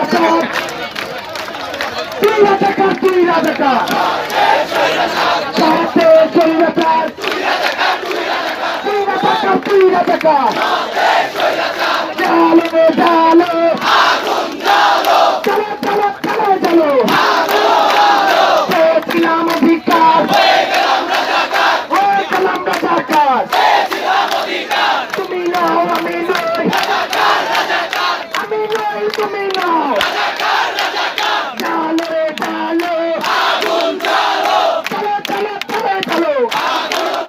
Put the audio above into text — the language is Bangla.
রাজাকার দুই রাজাকার দুই রাজাকার ভারতে দুই রাজাকার দুই রাজাকার দুই রাজাকার Latino!